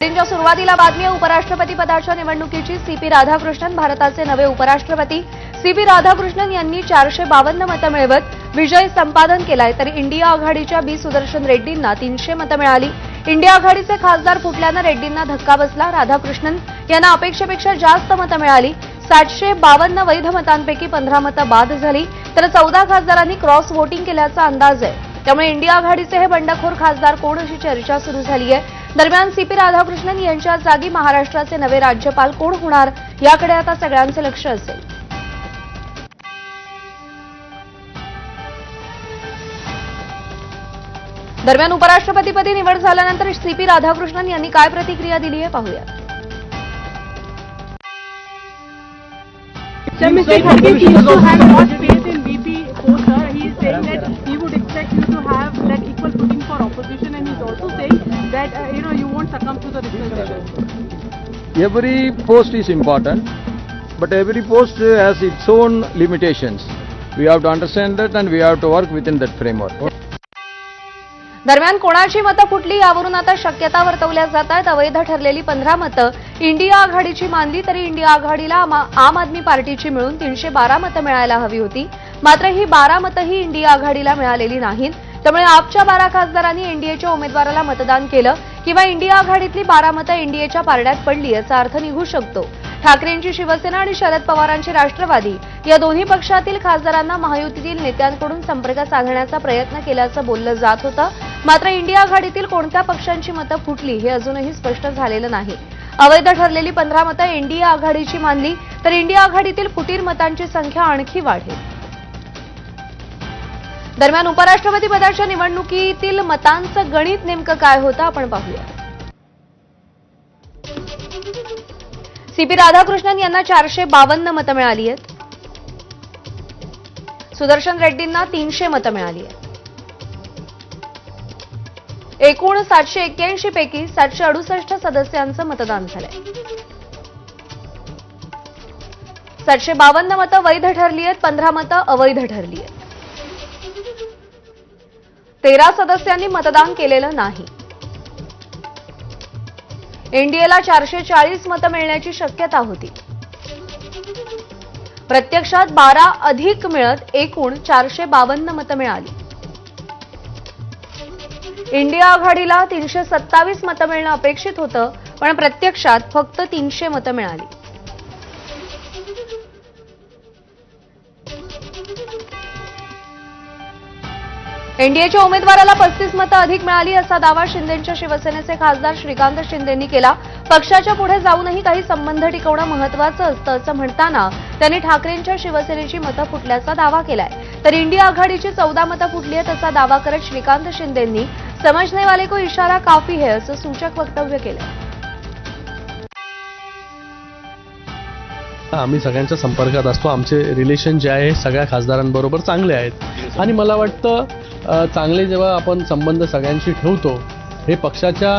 दिनच्या सुरुवातीला बातमी उपराष्ट्रपती पदाच्या निवडणुकीची सी पी राधाकृष्णन भारताचे नवे उपराष्ट्रपती. सी पी राधाकृष्णन यांनी चारशे बावन्न मतं मिळवत विजय संपादन केलाय तर इंडिया आघाडीच्या बी सुदर्शन रेड्डींना तीनशे मतं मिळाली. इंडिया आघाडीचे खासदार फुटल्यानं रेड्डींना धक्का बसला राधाकृष्णन यांना अपेक्षेपेक्षा जास्त मतं मिळाली. सातशे बावन्न वैध मतांपैकी पंधरा मतं बाद झाली तर चौदा खासदारांनी क्रॉस वोटिंग केल्याचा अंदाज आहे. त्यामुळे इंडिया आघाडीचे हे बंडखोर खासदार कोण अशी चर्चा सुरू झाली आहे दरम्यान सीपी राधाकृष्णन यांच्या जागी महाराष्ट्राचे नवे राज्यपाल कोण होणार याकडे आता सगळ्यांचे लक्ष असेल दरम्यान उपराष्ट्रपतीपदी निवड झाल्यानंतर सीपी राधाकृष्णन यांनी काय प्रतिक्रिया दिली आहे पाहूया Mr. Kharge seems to have lost faith in VP post, sir. He is saying that he would expect you to have that uh, you know you won't succumb to the result level. Every post is important, but every post uh, has its own limitations. We have to understand that and we have to work within that framework. दरम्यान कोणाची मतं फुटली यावरून आता शक्यता वर्तवल्या जात आहेत अवैध ठरलेली पंधरा मतं इंडिया आघाडीची मानली तरी इंडिया आघाडीला आमा- आम आदमी पार्टीची मिळून तीनशे बारा मतं मिळायला हवी होती मात्र ही बारा मतंही इंडिया आघाडीला मिळालेली नाहीत त्यामुळे आपच्या बारा खासदारांनी एनडीएच्या उमेदवाराला मतदान केलं किंवा इंडिया आघाडीतली बारा मतं एनडीएच्या पारड्यात पडली याचा अर्थ निघू शकतो. ठाकरेंची शिवसेना आणि शरद पवारांची राष्ट्रवादी या दोन्ही पक्षातील खासदारांना महायुतीतील नेत्यांकडून संपर्क साधण्याचा प्रयत्न केल्याचं बोललं जात होतं. मात्र इंडिया आघाडीतील कोणत्या पक्षांची मतं फुटली हे अजूनही स्पष्ट झालेलं नाही. अवैध ठरलेली पंधरा मतं एनडीए आघाडीची मानली तर इंडिया आघाडीतील फुटीर मतांची संख्या आणखी वाढेल. दरम्यान उपराष्ट्रपती पदाच्या निवडणुकीतील मतांचं गणित नेमकं काय होतं आपण पाहूया. सीपी राधाकृष्णन यांना चारशे बावन्न मतं मिळाली आहेत. सुदर्शन रेड्डींना तीनशे मतं मिळाली आहेत. एकूण सातशे एक्क्याऐंशी पैकी सातशे अडुसष्ट सदस्यांचं मतदान झालंय. सातशे बावन्न मतं वैध ठरली आहेत पंधरा मतं अवैध ठरली आहेत. तेरा सदस्यांनी मतदान केलेलं नाही. एनडीएला चारशे चाळीस मतं मिळण्याची शक्यता होती. प्रत्यक्षात बारा अधिक मिळत एकूण चारशे बावन्न मतं मिळाली. इंडिया आघाडीला तीनशे सत्तावीस मतं मिळणं अपेक्षित होतं पण प्रत्यक्षात फक्त तीनशे मतं मिळाली. एनडीएच्या उमेदवाराला पस्तीस मतं अधिक मिळाली असा दावा शिंदेच्या शिवसेनेचे खासदार श्रीकांत शिंदेंनी केला. पक्षाच्या पुढे जाऊनही काही संबंध टिकवणं महत्वाचं असतं असं म्हणताना त्यांनी ठाकरेंच्या शिवसेनेची मतं फुटल्याचा दावा केलाय. तर इंडिया आघाडीची चौदा मतं फुटली आहेत असा दावा करत श्रीकांत शिंदेंनी समजने वाले को इशारा काफी है असं सूचक वक्तव्य केलं आम्ही सगळ्यांच्या संपर्कात असतो. आमचे रिलेशन जे आहे सगळ्या खासदारांबरोबर चांगले आहेत. आणि मला वाटतं चांगले जेव्हा आपण संबंध सगळ्यांशी ठेवतो हे पक्षाच्या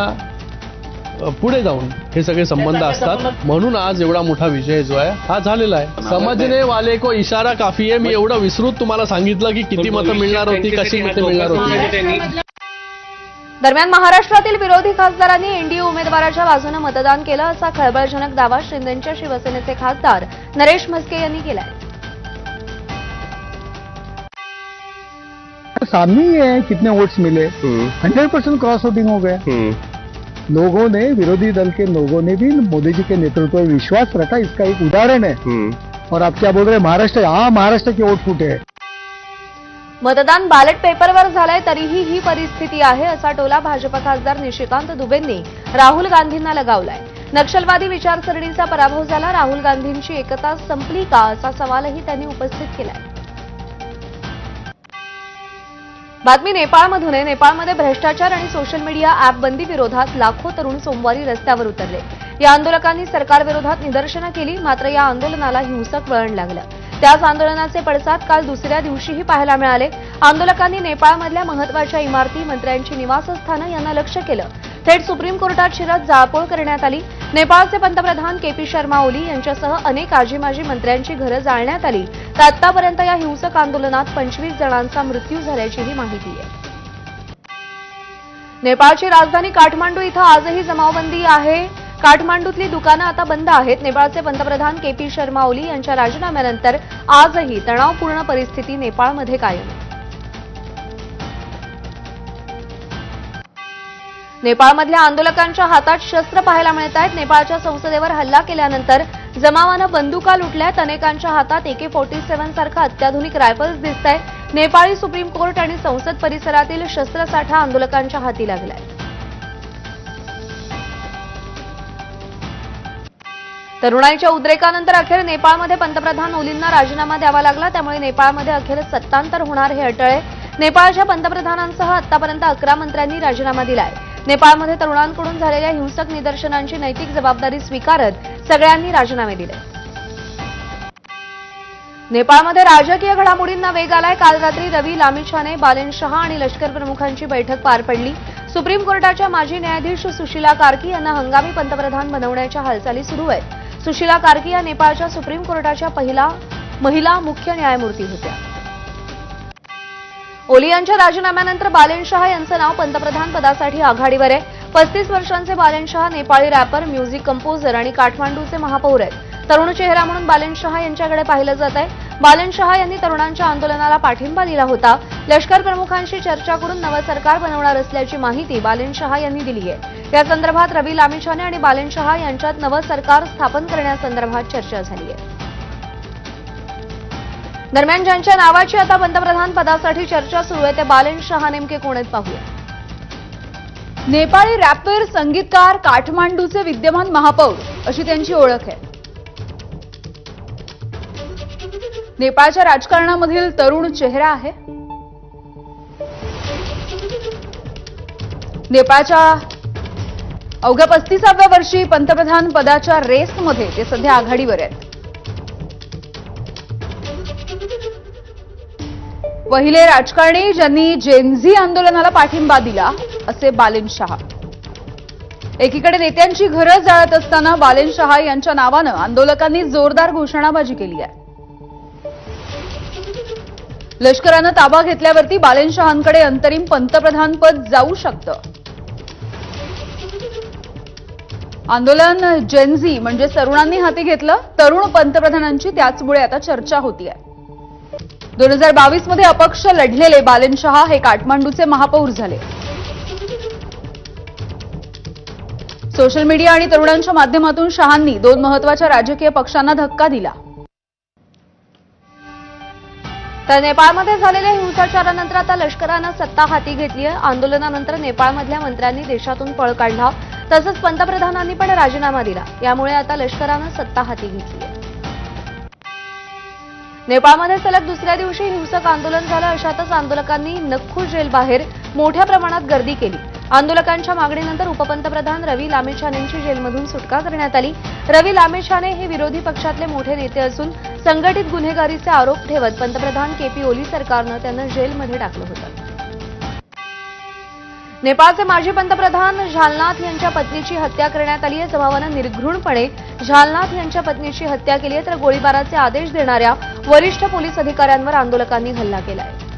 पुढे जाऊन हे सगळे संबंध असतात. म्हणून आज एवढा मोठा विजय जो आहे हा झालेला आहे. समजने वाले को इशारा काफी आहे. मी एवढं विसरूत तुम्हाला सांगितलं की किती मतं मिळणार होती कशी मतं मिळणार होती. दरम्यान महाराष्ट्रातील विरोधी खासदारांनी एनडीए उमेदवाराच्या बाजूने मतदान केलं असा खळबळजनक दावा शिंदेच्या शिवसेनेचे खासदार नरेश म्हस्के यांनी केलाय. सामने ही है कितने वोट्स मिले। हंड्रेड परसेंट क्रॉस वोटिंग हो गया लोगों ने विरोधी दल के लोगों ने भी मोदी जी के नेतृत्व में विश्वास रखा इसका एक उदाहरण है। और आप क्या बोल रहे हैं महाराष्ट्र हाँ महाराष्ट्र के वोट फूटे। हैं मतदान बॅलेट पेपरवर झालंय तरीही ही परिस्थिती आहे असा टोला भाजप खासदार निशिकांत दुबेंनी राहुल गांधींना लगावलाय. नक्षलवादी विचारसरणीचा पराभव झाला राहुल गांधींची एकता संपली का असा सवालही त्यांनी उपस्थित केलाय. बातमी नेपाळमधून आहे. नेपाळमध्ये भ्रष्टाचार आणि सोशल मीडिया ऍप बंदी विरोधात लाखो तरुण सोमवारी रस्त्यावर उतरले. या आंदोलकांनी सरकारविरोधात निदर्शनं केली मात्र या आंदोलनाला हिंसक वळण लागलं. त्याच आंदोलनाचे पडसाद काल दुसऱ्या दिवशीही पाहायला मिळाले. आंदोलकांनी नेपाळमधल्या महत्त्वाच्या इमारती मंत्र्यांची निवासस्थानं यांना लक्ष केलं. थेट सुप्रीम कोर्टात शिरत जाळपोळ करण्यात आली. नेपाळचे पंतप्रधान के पी शर्मा ओली यांच्यासह अनेक आजी माजी मंत्र्यांची घरं जाळण्यात आली. तर आतापर्यंत या हिंसक आंदोलनात पंचवीस जणांचा मृत्यू झाल्याचीही माहिती आहे. नेपाळची राजधानी काठमांडू इथं आजही जमावबंदी आहे. काठमांडूतली दुकानं आता बंद आहेत. नेपाळचे पंतप्रधान के पी शर्मा ओली यांच्या राजीनाम्यानंतर आजही तणावपूर्ण परिस्थिती नेपाळमध्ये कायम नेपाळमधल्या आंदोलकांच्या हातात शस्त्र पाहायला मिळत आहेत. नेपाळच्या संसदेवर हल्ला केल्यानंतर जमावानं बंदुका लुटल्यात अनेकांच्या हातात एके फोर्टी सेव्हन सारखा अत्याधुनिक रायफल्स दिसत आहेत नेपाळी सुप्रीम कोर्ट आणि संसद परिसरातील शस्त्रसाठा आंदोलकांच्या हाती लागलाय. तरुणाईच्या उद्रेकानंतर अखेर नेपाळमध्ये पंतप्रधान ओलींना राजीनामा द्यावा लागला. त्यामुळे नेपाळमध्ये अखेर सत्तांतर होणार हे अटळे आहे. नेपाळच्या पंतप्रधानांसह आतापर्यंत अकरा मंत्र्यांनी राजीनामा दिलाय. नेपाळमध्ये तरुणांकडून झालेल्या हिंसक निदर्शनांची नैतिक जबाबदारी स्वीकारत सगळ्यांनी राजीनामे दिले. नेपाळमध्ये राजकीय घडामोडींना वेग आलाय. काल रात्री रवी लामिछाने बालेन शहा आणि लष्कर प्रमुखांची बैठक पार पडली. सुप्रीम कोर्टाच्या माजी न्यायाधीश सुशीला कार्की यांना हंगामी पंतप्रधान बनवण्याच्या हालचाली सुरू आहेत. सुशीला कार्की या नेपाळच्या सुप्रीम कोर्टाच्या पहिला महिला मुख्य न्यायमूर्ती होत्या. ओली यांच्या राजीनाम्यानंतर बालेन शहा यांचं नाव पंतप्रधान पदासाठी आघाडीवर आहे. पस्तीस वर्षांचे Balen Shah Nepali rapper music composer आणि काठमांडूचे महापौर आहेत. तरुण चेहरा म्हणून बालेन शहा यांच्याकडे पाहिलं जात आहे. बालेन शहा यांनी तरुणांच्या आंदोलनाला पाठिंबा दिला होता. लष्कर प्रमुखांशी चर्चा करून नवं सरकार बनवणार असल्याची माहिती बालेन शहा यांनी दिली आहे. या संदर्भात रवी लामिछाने आणि बालेन शहा यांच्यात नवं सरकार स्थापन करण्यासंदर्भात चर्चा झाली आहे. दरम्यान ज्यांच्या नावाची आता पंतप्रधान पदासाठी चर्चा सुरू आहे ते बालेन शहा नेमके कोण आहेत पाहूया. नेपाळी रॅपर संगीतकार काठमांडूचे विद्यमान महापौर अशी त्यांची ओळख आहे. नेपाळच्या राजकारणामधील तरुण चेहरा आहे. नेपाळच्या अवघ्या पस्तीसाव्या वर्षी पंतप्रधान पदाच्या रेसमध्ये ते सध्या आघाडीवर आहेत. पहिले राजकारणी ज्यांनी जेनझी आंदोलनाला पाठिंबा दिला असे बालेन शहा. एकीकडे नेत्यांची घरं जाळत असताना बालेन शहा यांच्या नावानं आंदोलकांनी जोरदार घोषणाबाजी केली आहे. लष्करानं ताबा घेतल्यावरती बालेन शहांकडे अंतरिम पंतप्रधानपद जाऊ शकतं. आंदोलन जेनझी म्हणजे तरुणांनी हाती घेतलं तरुण पंतप्रधानांची त्याचमुळे आता चर्चा होती आहे दोन हजार बावीसमध्ये अपक्ष लढलेले बालेन शहा हे काठमांडूचे महापौर झाले. सोशल मीडिया आणि तरुणांच्या माध्यमातून शहांनी दोन महत्त्वाच्या राजकीय पक्षांना धक्का दिला. तर नेपाळमध्ये झालेल्या हिंसाचारानंतर आता लष्करानं सत्ता हाती घेतली आहे. आंदोलनानंतर नेपाळमधल्या मंत्र्यांनी देशातून पळ काढला. तसंच पंतप्रधानांनी पण राजीनामा दिला. यामुळे आता लष्करानं सत्ता हाती घेतली आहे. नेपाळमध्ये सलग दुसऱ्या दिवशी हिंसक आंदोलन झालं. अशातच आंदोलकांनी नक्खू जेलबाहेर मोठ्या प्रमाणात गर्दी केली. आंदोलकांच्या मागणीनंतर उपपंतप्रधान रवी लामेछानेंची जेलमधून सुटका करण्यात आली. रवी लामेछाने हे विरोधी पक्षातले मोठे नेते असून संघटित गुन्हेगारीचे आरोप ठेवत पंतप्रधान केपी ओली सरकारनं त्यांना जेलमध्ये टाकलं होतं. नेपाळचे माजी पंतप्रधान झालनाथ यांच्या पत्नीची हत्या करण्यात आली आहे. जमावानं निर्घृणपणे झालनाथ यांच्या पत्नीची हत्या केली आहे. तर गोळीबाराचे आदेश देणाऱ्या वरिष्ठ पोलीस अधिकाऱ्यांवर आंदोलकांनी हल्ला केला आहे.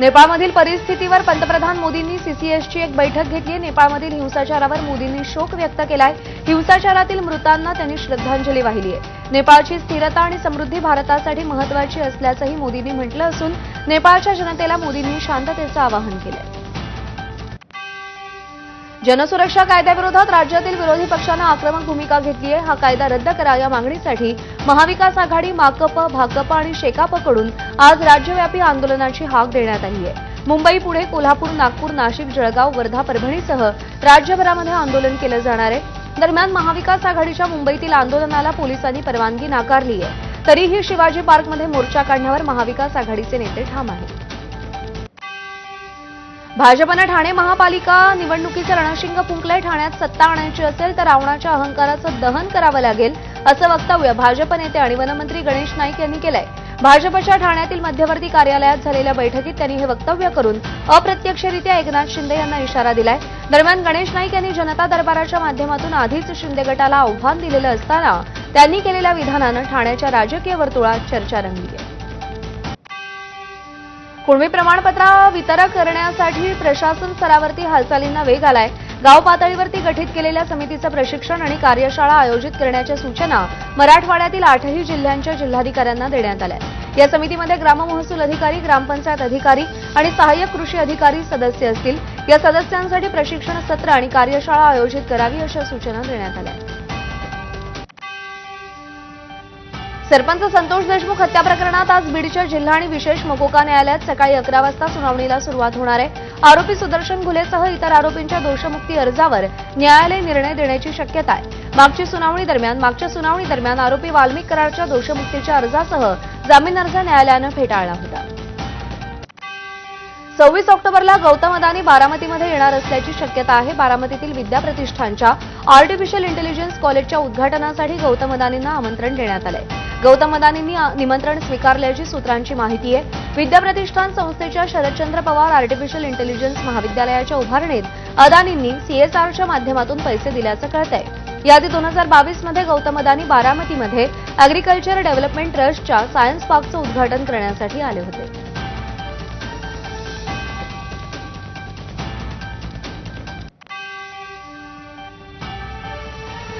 नेपाळमधील परिस्थितीवर पंतप्रधान मोदींनी सीसीएसची एक बैठक घेतली. नेपाळमधील हिंसाचारावर मोदींनी शोक व्यक्त केलाय. हिंसाचारातील मृतांना त्यांनी श्रद्धांजली वाहिली आहे. नेपाळची स्थिरता आणि समृद्धी भारतासाठी महत्वाची असल्याचंही मोदींनी म्हटलं असून नेपाळच्या जनतेला मोदींनी शांततेचं आवाहन केलंय. जनसुरक्षा कायद्याविरोधात राज्यातील विरोधी पक्षानं आक्रमक भूमिका घेतली आहे हा कायदा रद्द करा या मागणीसाठी महाविकास आघाडी माकप भाकप आणि शेकापकडून आज राज्यव्यापी आंदोलनाची हाक देण्यात आली आहे. मुंबई पुणे कोल्हापूर नागपूर नाशिक जळगाव वर्धा परभणीसह राज्यभरामध्ये आंदोलन केलं जाणार आहे. दरम्यान महाविकास आघाडीच्या मुंबईतील आंदोलनाला पोलिसांनी परवानगी नाकारली आहे. तरीही शिवाजी पार्कमध्ये मोर्चा काढण्यावर महाविकास आघाडीचे नेते ठाम आहेत. भाजपनं ठाणे महापालिका निवडणुकीचं रणशिंग फुंकलंय. ठाण्यात सत्ता आणायची असेल तर रावणाच्या अहंकाराचं दहन करावं लागेल. असं वक्तव्य भाजप नेते आणि वनमंत्री गणेश नाईक यांनी केलंय. भाजपच्या ठाण्यातील मध्यवर्ती कार्यालयात झालेल्या बैठकीत त्यांनी हे वक्तव्य करून अप्रत्यक्षरित्या एकनाथ शिंदे यांना इशारा दिलाय. दरम्यान गणेश नाईक यांनी जनता दरबाराच्या माध्यमातून आधीच शिंदे गटाला आव्हान दिलेलं असताना त्यांनी केलेल्या विधानानं ठाण्याच्या राजकीय वर्तुळात चर्चा रंगली आहे. कुणबी प्रमाणपत्र वितरक करण्यासाठी प्रशासन स्तरावरती हालचालींना वेग आलाय. गाव पातळीवरती गठीत केलेल्या समितीचं प्रशिक्षण आणि कार्यशाळा आयोजित करण्याच्या सूचना मराठवाड्यातील आठही जिल्ह्यांच्या जिल्हाधिकाऱ्यांना देण्यात आल्या. या समितीमध्ये ग्राम महसूल अधिकारी ग्रामपंचायत अधिकारी आणि सहाय्यक कृषी अधिकारी सदस्य असतील. या सदस्यांसाठी प्रशिक्षण सत्र आणि कार्यशाळा आयोजित करावी अशा सूचना देण्यात आल्या. सरपंच संतोष देशमुख हत्या प्रकरणात आज बीडच्या जिल्हा आणि विशेष मकोका न्यायालयात सकाळी अकरा वाजता सुनावणीला सुरुवात होणार आहे. आरोपी सुदर्शन घुलेसह इतर आरोपींच्या दोषमुक्ती अर्जावर न्यायालय निर्णय देण्याची शक्यता आहे. मागची सुनावणी दरम्यान मागच्या सुनावणी दरम्यान आरोपी वाल्मिक कराडच्या दोषमुक्तीच्या अर्जासह जामीन अर्ज न्यायालयानं फेटाळला होता. सव्वीस ऑक्टोबरला गौतम अदानी बारामतीमध्ये येणार असल्याची शक्यता आहे. बारामतीतील विद्या प्रतिष्ठानच्या आर्टिफिशियल इंटेलिजन्स कॉलेजच्या उद्घाटनासाठी गौतम अदानींना आमंत्रण देण्यात आलंय. गौतम अदानींनी निमंत्रण स्वीकारल्याची सूत्रांची माहिती आहे. विद्या प्रतिष्ठान संस्थेच्या शरदचंद्र पवार आर्टिफिशियल इंटेलिजन्स महाविद्यालयाच्या उभारणीत अदानींनी सीएसआरच्या माध्यमातून पैसे दिल्याचं कळतंय. याआधी दोन हजार बावीसमध्ये गौतम अदानी बारामतीमध्ये अॅग्रिकल्चर डेव्हलपमेंट ट्रस्टच्या सायन्स पार्कचं उद्घाटन करण्यासाठी आले होते.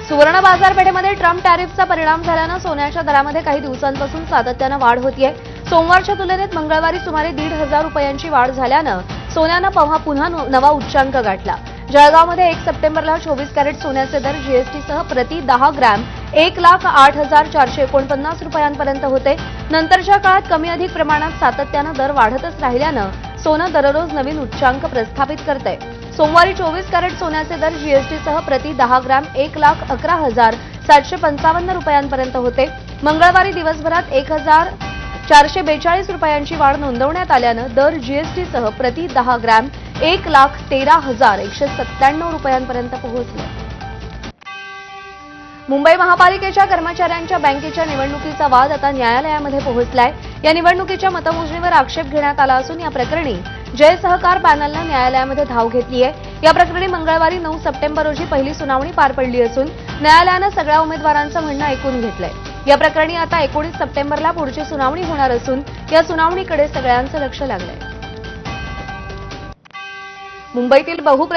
सुवर्ण बाजारपेठेमध्ये ट्रम्प टॅरिफचा परिणाम झाल्यानं सोन्याच्या दरामध्ये काही दिवसांपासून सातत्यानं वाढ होतीये सोमवारच्या तुलनेत मंगळवारी सुमारे दीड हजार रुपयांची वाढ झाल्यानं सोन्यानं पव्हा पुन्हा नवा उच्चांक गाठला. जळगावमध्ये एक सप्टेंबरला चोवीस कॅरेट सोन्याचे दर जीएसटीसह प्रति दहा ग्रॅम एक लाख आठ हजार चारशे एकोणपन्नास रुपयांपर्यंत होते. नंतरच्या काळात कमी अधिक प्रमाणात सातत्यानं दर वाढतच राहिल्यानं सोनं दररोज नवीन उच्चांक प्रस्थापित करतंय. सोमवारी चोवीस कॅरेट सोन्याचे दर जीएसटीसह प्रति दहा ग्रॅम एक लाख अकरा हजार सातशे पंचावन्न रुपयांपर्यंत होते. मंगळवारी दिवसभरात एक हजार चारशे बेचाळीस रुपयांची वाढ नोंदवण्यात आल्यानं दर जीएसटीसह प्रति दहा ग्रॅम एक लाख तेरा हजार एकशे सत्त्याण्णव रुपयांपर्यंत पोहोचले. मुंबई महापालिकेच्या कर्मचाऱ्यांच्या बँकेच्या निवडणुकीचा वाद आता न्यायालयामध्ये पोहोचलाय. या निवडणुकीच्या मतमोजणीवर आक्षेप घेण्यात आला असून या प्रकरणी जय सहकार पॅनलनं न्यायालयामध्ये धाव घेतली आहे. या प्रकरणी मंगळवारी नऊ सप्टेंबर रोजी पहिली सुनावणी पार पडली असून न्यायालयानं सगळ्या उमेदवारांचं म्हणणं ऐकून घेतलंय. या प्रकरणी आता एकोणीस सप्टेंबरला पुढची सुनावणी होणार असून या सुनावणीकडे सगळ्यांचं लक्ष लागलंय. मुंबईतील बहुप्र